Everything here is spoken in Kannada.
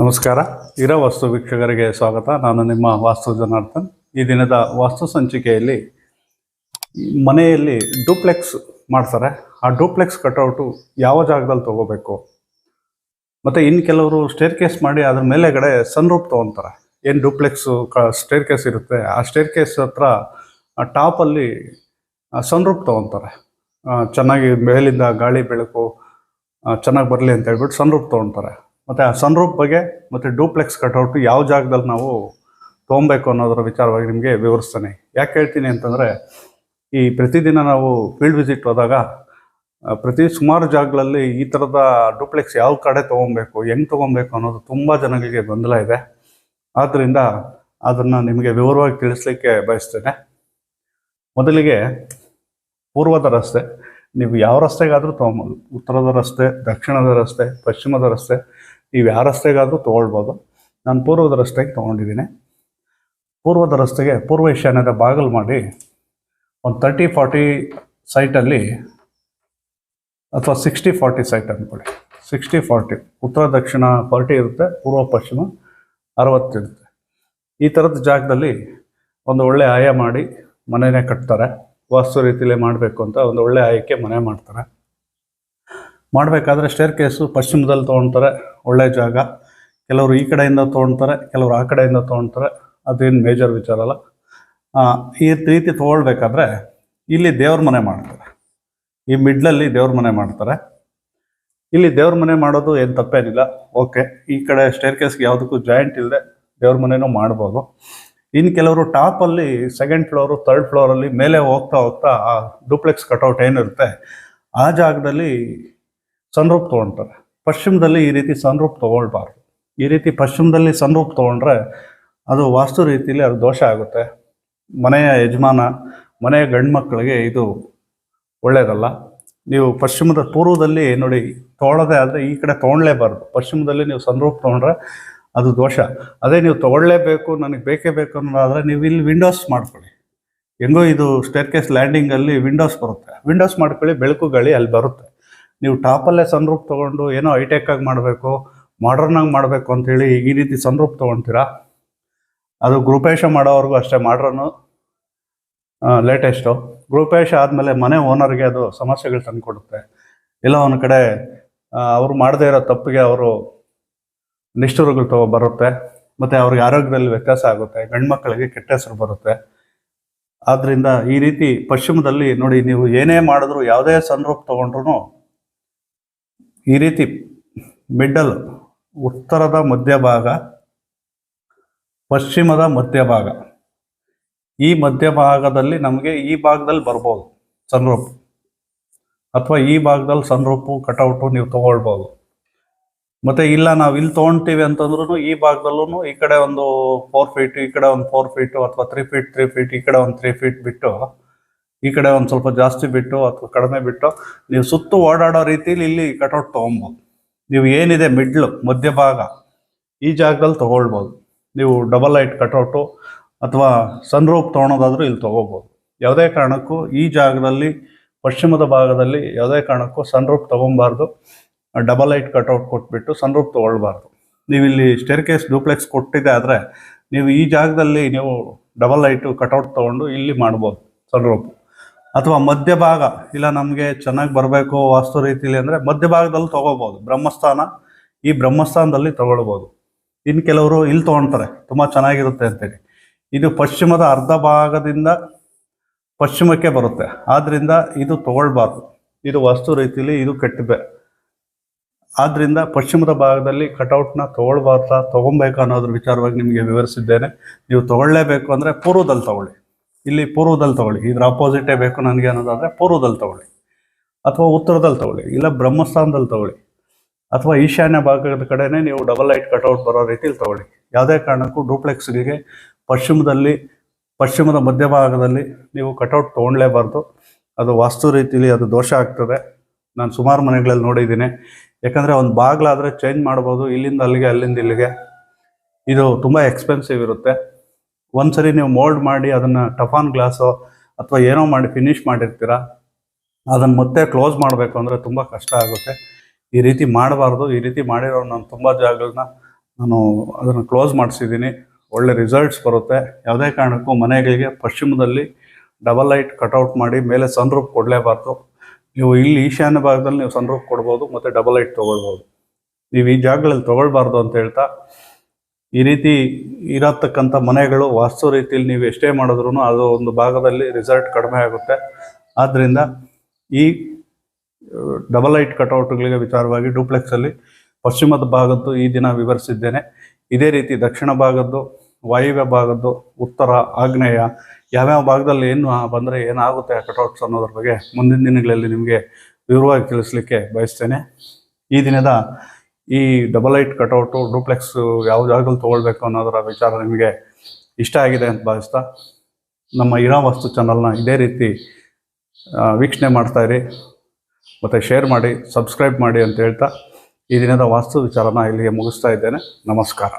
ನಮಸ್ಕಾರ. ಇರ ವಸ್ತು ವೀಕ್ಷಕರಿಗೆ ಸ್ವಾಗತ. ನಾನು ನಿಮ್ಮ ವಾಸ್ತು ಜನಾರ್ದನ್. ಈ ದಿನದ ವಾಸ್ತು ಸಂಚಿಕೆಯಲ್ಲಿ ಮನೆಯಲ್ಲಿ ಡೂಪ್ಲೆಕ್ಸ್ ಮಾಡ್ತಾರೆ. ಆ ಡೂಪ್ಲೆಕ್ಸ್ ಕಟೌಟು ಯಾವ ಜಾಗದಲ್ಲಿ ತಗೋಬೇಕು? ಮತ್ತು ಇನ್ನು ಕೆಲವರು ಸ್ಟೇರ್ ಕೇಸ್ ಮಾಡಿ ಅದ್ರ ಮೇಲೆಗಡೆ ಸನ್ರೂಪ್ ತೊಗೊತಾರೆ. ಏನು ಡೂಪ್ಲೆಕ್ಸು ಕ ಸ್ಟೇರ್ ಕೇಸ್ ಇರುತ್ತೆ? ಆ ಸ್ಟೇರ್ ಕೇಸ್ ಹತ್ರ ಟಾಪಲ್ಲಿ ಸನ್ರೂಪ್ ತೊಗೊತಾರೆ. ಚೆನ್ನಾಗಿ ಮೇಲಿಂದ ಗಾಳಿ ಬೆಳಕು ಚೆನ್ನಾಗಿ ಬರಲಿ ಅಂತ ಹೇಳ್ಬಿಟ್ಟು ಸನ್ರೂಪ್ ತೊಗೊತಾರೆ. ಮತ್ತು ಆ ಸನ್ರೂಪ್ ಬಗ್ಗೆ ಮತ್ತು ಡೂಪ್ಲೆಕ್ಸ್ ಕಟ್ಔಟ್ ಯಾವ ಜಾಗದಲ್ಲಿ ನಾವು ತೊಗೊಬೇಕು ಅನ್ನೋದರ ವಿಚಾರವಾಗಿ ನಿಮಗೆ ವಿವರಿಸ್ತೇನೆ. ಯಾಕೆ ಹೇಳ್ತೀನಿ ಅಂತಂದರೆ, ಈ ಪ್ರತಿದಿನ ನಾವು ಫೀಲ್ಡ್ ವಿಸಿಟ್ ಹೋದಾಗ ಪ್ರತಿ ಸುಮಾರು ಜಾಗಗಳಲ್ಲಿ ಈ ಥರದ ಡೂಪ್ಲೆಕ್ಸ್ ಯಾವ ಕಡೆ ತೊಗೊಬೇಕು, ಹೆಂಗೆ ತೊಗೊಬೇಕು ಅನ್ನೋದು ತುಂಬ ಜನಗಳಿಗೆ ಗೊಂದಲ ಇದೆ. ಆದ್ದರಿಂದ ಅದನ್ನು ನಿಮಗೆ ವಿವರವಾಗಿ ತಿಳಿಸ್ಲಿಕ್ಕೆ ಬಯಸ್ತೇನೆ. ಮೊದಲಿಗೆ ಪೂರ್ವದ ರಸ್ತೆ, ನೀವು ಯಾವ ರಸ್ತೆಗಾದರೂ ತೊಗೊಬೋದು. ಉತ್ತರದ ರಸ್ತೆ, ದಕ್ಷಿಣದ ರಸ್ತೆ, ಪಶ್ಚಿಮದ ರಸ್ತೆ ನೀವು ಯಾವ ರಸ್ತೆಗಾದರೂ ತೊಗೊಳ್ಬೋದು. ನಾನು ಪೂರ್ವದ ರಸ್ತೆಗೆ ತೊಗೊಂಡಿದ್ದೀನಿ. ಪೂರ್ವದ ರಸ್ತೆಗೆ, ಪೂರ್ವ ಈಶಾನ್ಯದ ಬಾಗಿಲು ಮಾಡಿ ಒಂದು ತರ್ಟಿ ಫಾರ್ಟಿ ಸೈಟಲ್ಲಿ ಅಥವಾ ಸಿಕ್ಸ್ಟಿ ಫಾರ್ಟಿ ಸೈಟ್ ಅಂದ್ಕೊಳ್ಳಿ ಸಿಕ್ಸ್ಟಿ ಫಾರ್ಟಿ ಉತ್ತರ, ದಕ್ಷಿಣ ಫಾರ್ಟಿ ಇರುತ್ತೆ, ಪೂರ್ವ, ಪಶ್ಚಿಮ ಅರವತ್ತಿರುತ್ತೆ ಈ ಥರದ ಜಾಗದಲ್ಲಿ ಒಂದು ಒಳ್ಳೆ ಆಯ ಮಾಡಿ ಮನೆನೇ ಕಟ್ತಾರೆ. ವಾಸ್ತು ರೀತಿಯಲ್ಲೇ ಮಾಡಬೇಕು ಅಂತ ಒಂದು ಒಳ್ಳೆ ಆಯಕ್ಕೆ ಮನೆ ಮಾಡ್ತಾರೆ. ಮಾಡಬೇಕಾದ್ರೆ ಸ್ಟೇರ್ ಕೇಸು ಪಶ್ಚಿಮದಲ್ಲಿ ತೊಗೊಳ್ತಾರೆ ಒಳ್ಳೆ ಜಾಗ. ಕೆಲವರು ಈ ಕಡೆಯಿಂದ ತೊಗೊಳ್ತಾರೆ ಕೆಲವರು ಆ ಕಡೆಯಿಂದ ತೊಗೊಳ್ತಾರೆ ಅದೇನು ಮೇಜರ್ ವಿಚಾರ ಅಲ್ಲ. ಈ ರೀತಿ ತೊಗೊಳ್ಬೇಕಾದ್ರೆ ಇಲ್ಲಿ ದೇವ್ರ ಮನೆ ಮಾಡ್ತಾರೆ. ಈ ಮಿಡ್ಲಲ್ಲಿ ದೇವ್ರ ಮನೆ ಮಾಡ್ತಾರೆ. ಇಲ್ಲಿ ದೇವ್ರ ಮನೆ ಮಾಡೋದು ಏನು ತಪ್ಪೇನಿಲ್ಲ. ಓಕೆ, ಈ ಕಡೆ ಸ್ಟೇರ್ ಕೇಸ್ಗೆ ಯಾವುದಕ್ಕೂ ಜಾಯಿಂಟ್ ಇಲ್ಲದೆ ದೇವ್ರ ಮನೆನೂ ಮಾಡ್ಬೋದು. ಇನ್ನು ಕೆಲವರು ಟಾಪಲ್ಲಿ ಸೆಕೆಂಡ್ ಫ್ಲೋರು ತರ್ಡ್ ಫ್ಲೋರಲ್ಲಿ ಮೇಲೆ ಹೋಗ್ತಾ ಹೋಗ್ತಾ ಆ ಡೂಪ್ಲೆಕ್ಸ್ ಕಟೌಟ್ ಏನಿರುತ್ತೆ, ಆ ಜಾಗದಲ್ಲಿ ಸನ್ರೂಪ್ ತೊಗೊಳ್ತಾರೆ ಪಶ್ಚಿಮದಲ್ಲಿ ಈ ರೀತಿ ಸನ್ರೂಪ್ ತೊಗೊಳ್ಬಾರ್ದು. ಈ ರೀತಿ ಪಶ್ಚಿಮದಲ್ಲಿ ಸನ್ರೂಪ್ ತೊಗೊಂಡ್ರೆ ಅದು ವಾಸ್ತು ರೀತಿಯಲ್ಲಿ ಅದು ದೋಷ ಆಗುತ್ತೆ. ಮನೆಯ ಯಜಮಾನ, ಮನೆಯ ಗಂಡು ಮಕ್ಕಳಿಗೆ ಇದು ಒಳ್ಳೆಯದಲ್ಲ ನೀವು ಪಶ್ಚಿಮದ ಪೂರ್ವದಲ್ಲಿ ನೋಡಿ, ತೊಗೊಳ್ಳೋದೇ ಆದರೆ ಈ ಕಡೆ ತೊಗೊಳ್ಲೇಬಾರ್ದು ಪಶ್ಚಿಮದಲ್ಲಿ ನೀವು ಸನ್ರೂಪ್ ತೊಗೊಂಡ್ರೆ ಅದು ದೋಷ. ಅದೇ ನೀವು ತೊಗೊಳ್ಳೇಬೇಕು, ನನಗೆ ಬೇಕೇ ಬೇಕು ಅನ್ನೋದಾದರೆ ನೀವು ಇಲ್ಲಿ ವಿಂಡೋಸ್ ಮಾಡ್ಕೊಳ್ಳಿ. ಹೆಂಗೋ ಇದು ಸ್ಟೇರ್ ಕೇಸ್ ಲ್ಯಾಂಡಿಂಗಲ್ಲಿ ವಿಂಡೋಸ್ ಬರುತ್ತೆ. ವಿಂಡೋಸ್ ಮಾಡ್ಕೊಳ್ಳಿ, ಬೆಳಕು ಗಾಳಿ ಅಲ್ಲಿ ಬರುತ್ತೆ. ನೀವು ಟಾಪಲ್ಲೇ ಸನ್ರೂಪ್ ತೊಗೊಂಡು ಏನೋ ಹೈಟೆಕ್ ಆಗಿ ಮಾಡಬೇಕು ಮಾಡ್ರನ್ನಾಗಿ ಮಾಡಬೇಕು ಅಂತೇಳಿ ಈ ರೀತಿ ಸನ್ರೂಪ್ ತೊಗೊಳ್ತೀರಾ ಅದು ಗೃಪೇಶ ಮಾಡೋವರೆಗೂ ಅಷ್ಟೇ ಮಾಡ್ರನ್ನು ಲೇಟೆಸ್ಟು ಗೃಪೇಶ ಆದಮೇಲೆ ಮನೆ ಓನರ್ಗೆ ಅದು ಸಮಸ್ಯೆಗಳು ತಂದುಕೊಡುತ್ತೆ ಇಲ್ಲ, ಒಂದು ಕಡೆ ಅವರು ಮಾಡದೇ ಇರೋ ತಪ್ಪಿಗೆ ಅವರು ನಿಷ್ಠುರಗಳು ತಗೋ ಬರುತ್ತೆ. ಮತ್ತು ಅವ್ರಿಗೆ ಆರೋಗ್ಯದಲ್ಲಿ ವ್ಯತ್ಯಾಸ ಆಗುತ್ತೆ ಗಂಡು ಮಕ್ಕಳಿಗೆ ಕೆಟ್ಟ ಹೆಸರು ಬರುತ್ತೆ. ಆದ್ದರಿಂದ ಈ ರೀತಿ ಪಶ್ಚಿಮದಲ್ಲಿ ನೋಡಿ ನೀವು ಏನೇ ಮಾಡಿದ್ರು ಯಾವುದೇ ಸನ್ರೂಪ್ ತೊಗೊಂಡ್ರು ಈ ರೀತಿ ಮಿಡ್ಡಲ್ ಉತ್ತರದ ಮಧ್ಯಭಾಗ, ಪಶ್ಚಿಮದ ಮಧ್ಯಭಾಗ. ಈ ಮಧ್ಯಭಾಗದಲ್ಲಿ ನಮಗೆ ಈ ಭಾಗದಲ್ಲಿ ಬರ್ಬೋದು ಸನ್ರೂಪ್ ಅಥವಾ ಈ ಭಾಗದಲ್ಲಿ ಸನ್ರೂಪು ಕಟೌಟು ನೀವು ತೊಗೊಳ್ಬೋದು. ಮತ್ತು ಇಲ್ಲ, ನಾವು ಇಲ್ಲಿ ತೊಗೊಳ್ತೀವಿ ಅಂತಂದ್ರೂ ಈ ಭಾಗದಲ್ಲೂ ಈ ಕಡೆ ಒಂದು ಫೋರ್ ಫೀಟ್ ಈ ಕಡೆ ಒಂದು ಫೋರ್ ಫೀಟು ಅಥವಾ ತ್ರೀ ಫೀಟ್ ತ್ರೀ ಫೀಟ್ ಈ ಕಡೆ ಒಂದು ತ್ರೀ ಫೀಟ್ ಬಿಟ್ಟು ಈ ಕಡೆ ಒಂದು ಸ್ವಲ್ಪ ಜಾಸ್ತಿ ಬಿಟ್ಟು ಅಥವಾ ಕಡಿಮೆ ಬಿಟ್ಟು ನೀವು ಸುತ್ತು ಓಡಾಡೋ ರೀತಿಲಿ ಇಲ್ಲಿ ಕಟೌಟ್ ತೊಗೊಬೋದು ನೀವು ಏನಿದೆ ಮಿಡ್ಲು ಮಧ್ಯಭಾಗ ಈ ಜಾಗದಲ್ಲಿ ತೊಗೊಳ್ಬೋದು. ನೀವು ಡಬಲ್ ಲೈಟ್ ಕಟೌಟು ಅಥವಾ ಸನ್ ರೂಪ್ ತೊಗೊಳೋದಾದರೂ ಇಲ್ಲಿ ತೊಗೋಬೋದು ಯಾವುದೇ ಕಾರಣಕ್ಕೂ ಈ ಜಾಗದಲ್ಲಿ, ಪಶ್ಚಿಮದ ಭಾಗದಲ್ಲಿ ಯಾವುದೇ ಕಾರಣಕ್ಕೂ ಸನ್ ರೂಪ್ ತೊಗೊಬಾರ್ದು ಡಬಲ್ ಲೈಟ್ ಕಟೌಟ್ ಕೊಟ್ಬಿಟ್ಟು ಸನ್ರೂಪ್ ತೊಗೊಳ್ಬಾರ್ದು. ನೀವು ಇಲ್ಲಿ ಸ್ಟೇರ್ ಕೇಸ್ ಡೂಪ್ಲೆಕ್ಸ್ ಕೊಟ್ಟಿದೆ ಆದರೆ ನೀವು ಈ ಜಾಗದಲ್ಲಿ ನೀವು ಡಬಲ್ ಲೈಟು ಕಟೌಟ್ ತೊಗೊಂಡು ಇಲ್ಲಿ ಮಾಡ್ಬೋದು ಸನ್ರೂಪ್ ಅಥವಾ ಮಧ್ಯಭಾಗ, ಇಲ್ಲ ನಮಗೆ ಚೆನ್ನಾಗಿ ಬರಬೇಕು ವಾಸ್ತು ರೀತಿಲಿ ಅಂದರೆ ಮಧ್ಯಭಾಗದಲ್ಲಿ ತೊಗೋಬೋದು, ಬ್ರಹ್ಮಸ್ಥಾನ, ಈ ಬ್ರಹ್ಮಸ್ಥಾನದಲ್ಲಿ ತಗೊಳ್ಬೋದು. ಇನ್ನು ಕೆಲವರು ಇಲ್ಲಿ ತೊಗೊಳ್ತಾರೆ ತುಂಬ ಚೆನ್ನಾಗಿರುತ್ತೆ ಅಂತೇಳಿ. ಇದು ಪಶ್ಚಿಮದ ಅರ್ಧ ಭಾಗದಿಂದ ಪಶ್ಚಿಮಕ್ಕೆ ಬರುತ್ತೆ ಆದ್ದರಿಂದ ಇದು ತಗೊಳ್ಬಾರ್ದು. ಇದು ವಾಸ್ತು ರೀತಿಲಿ ಇದು ಕೆಟ್ಟಿದೆ. ಆದ್ದರಿಂದ ಪಶ್ಚಿಮದ ಭಾಗದಲ್ಲಿ ಕಟೌಟ್ನ ತೊಗೊಳ್ಬಾರ್ದ ತೊಗೊಬೇಕು ಅನ್ನೋದ್ರ ವಿಚಾರವಾಗಿ ನಿಮಗೆ ವಿವರಿಸಿದ್ದೇನೆ. ನೀವು ತೊಗೊಳ್ಳೇಬೇಕು ಅಂದರೆ ಪೂರ್ವದಲ್ಲಿ ತಗೊಳ್ಳಿ. ಇಲ್ಲಿ ಪೂರ್ವದಲ್ಲಿ ತಗೊಳ್ಳಿ. ಇದ್ರ ಅಪೋಸಿಟೇ ಬೇಕು ನನಗೆ ಅನ್ನೋದಾದರೆ ಪೂರ್ವದಲ್ಲಿ ತಗೊಳ್ಳಿ. ಅಥವಾ ಉತ್ತರದಲ್ಲಿ ತಗೊಳ್ಳಿ. ಇಲ್ಲ ಬ್ರಹ್ಮಸ್ಥಾನದಲ್ಲಿ ತಗೊಳ್ಳಿ. ಅಥವಾ ಈಶಾನ್ಯ ಭಾಗದ ಕಡೆನೇ ನೀವು ಡಬಲ್ ಲೈಟ್ ಕಟೌಟ್ ಬರೋ ರೀತಿಯಲ್ಲಿ ತಗೊಳ್ಳಿ. ಯಾವುದೇ ಕಾರಣಕ್ಕೂ ಡೂಪ್ಲೆಕ್ಸ್ಗೆ ಪಶ್ಚಿಮದಲ್ಲಿ, ಪಶ್ಚಿಮದ ಮಧ್ಯಭಾಗದಲ್ಲಿ ನೀವು ಕಟೌಟ್ ತೊಗೊಳ್ಲೇಬಾರ್ದು ಅದು ವಾಸ್ತು ರೀತಿಯಲ್ಲಿ ಅದು ದೋಷ ಆಗ್ತದೆ. ನಾನು ಸುಮಾರು ಮನೆಗಳಲ್ಲಿ ನೋಡಿದ್ದೀನಿ. ಯಾಕಂದರೆ ಒಂದು ಬಾಗಿಲಾದರೆ ಚೇಂಜ್ ಮಾಡ್ಬೋದು, ಇಲ್ಲಿಂದ ಅಲ್ಲಿಗೆ, ಅಲ್ಲಿಂದ ಇಲ್ಲಿಗೆ. ಇದು ತುಂಬ ಎಕ್ಸ್ಪೆನ್ಸಿವ್ ಇರುತ್ತೆ. ಒಂದ್ಸರಿ ನೀವು ಮೋಲ್ಡ್ ಮಾಡಿ ಅದನ್ನು ಟಫಾನ್ ಗ್ಲಾಸು ಅಥವಾ ಏನೋ ಮಾಡಿ ಫಿನಿಶ್ ಮಾಡಿರ್ತೀರ, ಅದನ್ನು ಮತ್ತೆ ಕ್ಲೋಸ್ ಮಾಡಬೇಕು ಅಂದರೆ ತುಂಬ ಕಷ್ಟ ಆಗುತ್ತೆ. ಈ ರೀತಿ ಮಾಡಬಾರ್ದು. ಈ ರೀತಿ ಮಾಡಿರೋ ನಾನು ತುಂಬ ಜಾಗಗಳನ್ನ ನಾನು ಅದನ್ನು ಕ್ಲೋಸ್ ಮಾಡಿಸಿದ್ದೀನಿ. ಒಳ್ಳೆ ರಿಸಲ್ಟ್ಸ್ ಬರುತ್ತೆ. ಯಾವುದೇ ಕಾರಣಕ್ಕೂ ಮನೆಗಳಿಗೆ ಪಶ್ಚಿಮದಲ್ಲಿ ಡಬಲ್ ಲೈಟ್ ಕಟ್ಔಟ್ ಮಾಡಿ ಮೇಲೆ ಸನ್ರೂಫ್ ಕೊಡಲೇಬಾರ್ದು. ನೀವು ಇಲ್ಲಿ ಈಶಾನ್ಯ ಭಾಗದಲ್ಲಿ ನೀವು ಸನ್ರೂಫ್ ಕೊಡ್ಬೋದು, ಮತ್ತು ಡಬಲ್ ಲೈಟ್ ತೊಗೊಳ್ಬೋದು. ನೀವು ಈ ಜಾಗಗಳಲ್ಲಿ ತೊಗೊಳ್ಬಾರ್ದು ಅಂತ ಹೇಳ್ತಾ ಈ ರೀತಿ ಇರತಕ್ಕಂಥ ಮನೆಗಳು ವಾಸ್ತು ರೀತಿಯಲ್ಲಿ ನೀವು ಎಷ್ಟೇ ಮಾಡಿದ್ರೂ ಅದು ಒಂದು ಭಾಗದಲ್ಲಿ ರಿಸಲ್ಟ್ ಕಡಿಮೆ ಆಗುತ್ತೆ. ಆದ್ದರಿಂದ ಈ ಡಬಲ್ ಲೈಟ್ ಕಟೌಟ್ಗಳಿಗೆ ವಿಚಾರವಾಗಿ ಡೂಪ್ಲೆಕ್ಸಲ್ಲಿ ಪಶ್ಚಿಮದ ಭಾಗದ್ದು ಈ ದಿನ ವಿವರಿಸಿದ್ದೇನೆ. ಇದೇ ರೀತಿ ದಕ್ಷಿಣ ಭಾಗದ್ದು, ವಾಯುವ್ಯ ಭಾಗದ್ದು, ಉತ್ತರ, ಆಗ್ನೇಯ ಯಾವ್ಯಾವ ಭಾಗದಲ್ಲಿ ಏನು ಬಂದರೆ ಏನಾಗುತ್ತೆ ಆ ಕಟೌಟ್ಸ್ ಅನ್ನೋದ್ರ ಬಗ್ಗೆ ಮುಂದಿನ ದಿನಗಳಲ್ಲಿ ನಿಮಗೆ ವಿವರವಾಗಿ ತಿಳಿಸ್ಲಿಕ್ಕೆ ಬಯಸ್ತೇನೆ. ಈ ದಿನದ ಈ ಡಬಲ್ ಐಟ್ ಕಟೌಟು ಡೂಪ್ಲೆಕ್ಸ್ ಯಾವ ಜಾಗದಲ್ಲಿ ತೊಗೊಳ್ಬೇಕು ಅನ್ನೋದರ ವಿಚಾರ ನಿಮಗೆ ಇಷ್ಟ ಆಗಿದೆ ಅಂತ ಭಾವಿಸ್ತಾ ನಮ್ಮ ಇರಾ ವಸ್ತು ಚಾನಲ್ನ ಇದೇ ರೀತಿ ವೀಕ್ಷಣೆ ಮಾಡ್ತಾಯಿರಿ ಮತ್ತು ಶೇರ್ ಮಾಡಿ ಸಬ್ಸ್ಕ್ರೈಬ್ ಮಾಡಿ ಅಂತ ಹೇಳ್ತಾ ಈ ದಿನದ ವಾಸ್ತು ವಿಚಾರನ ಇಲ್ಲಿಗೆ ಮುಗಿಸ್ತಾ ಇದ್ದೇನೆ. ನಮಸ್ಕಾರ.